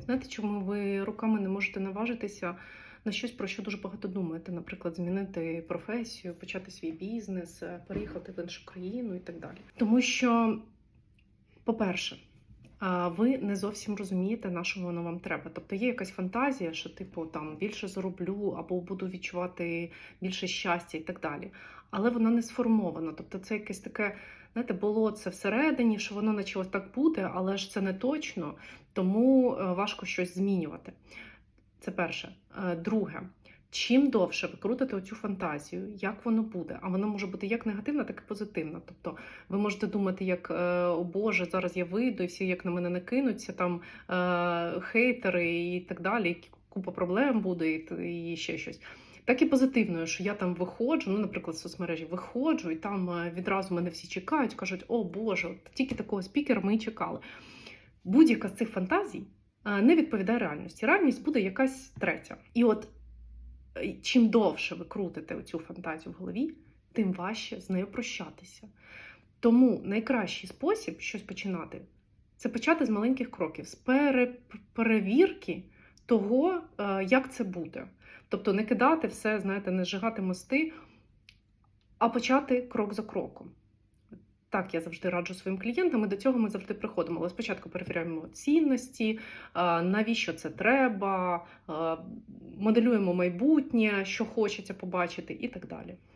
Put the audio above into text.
Знаєте, чому ви руками не можете наважитися на щось, про що дуже багато думаєте? Наприклад, змінити професію, почати свій бізнес, е, переїхати в іншу країну і так далі. Тому що, по-перше, ви не зовсім розумієте, на що воно вам треба. Тобто є якась фантазія, що типу там більше зароблю або буду відчувати більше щастя і так далі. Але вона не сформована. Тобто це якесь таке, знаєте, болотце всередині, що воно наче ось так буде, але ж це не точно, тому е, важко щось змінювати. Це перше. Е, Друге. Чим довше ви крутите оцю фантазію, як воно буде? А вона може бути як негативна, так і позитивна. Тобто ви можете думати, як е, о Боже, зараз я вийду, і всі як на мене накинуться, там е, хейтери і так далі, купа проблем буде, і, ще щось. Так і позитивною, що я там виходжу, ну, наприклад, в соцмережі виходжу, і там е, відразу мене всі чекають, кажуть, о Боже, тільки такого спікера ми і чекали. Будь-яка з цих фантазій е, не відповідає реальності. Реальність буде якась третя. І от чим довше ви крутите цю фантазію в голові, тим важче з нею прощатися. Тому найкращий спосіб щось починати це почати з маленьких кроків, з пере- перевірки того, е, як це буде. Тобто не кидати все, знаєте, не зжигати мости, а почати крок за кроком. Так, я завжди раджу своїм клієнтам, і до цього ми завжди приходимо. Але спочатку перевіряємо цінності, навіщо це треба, моделюємо майбутнє, що хочеться побачити, і так далі.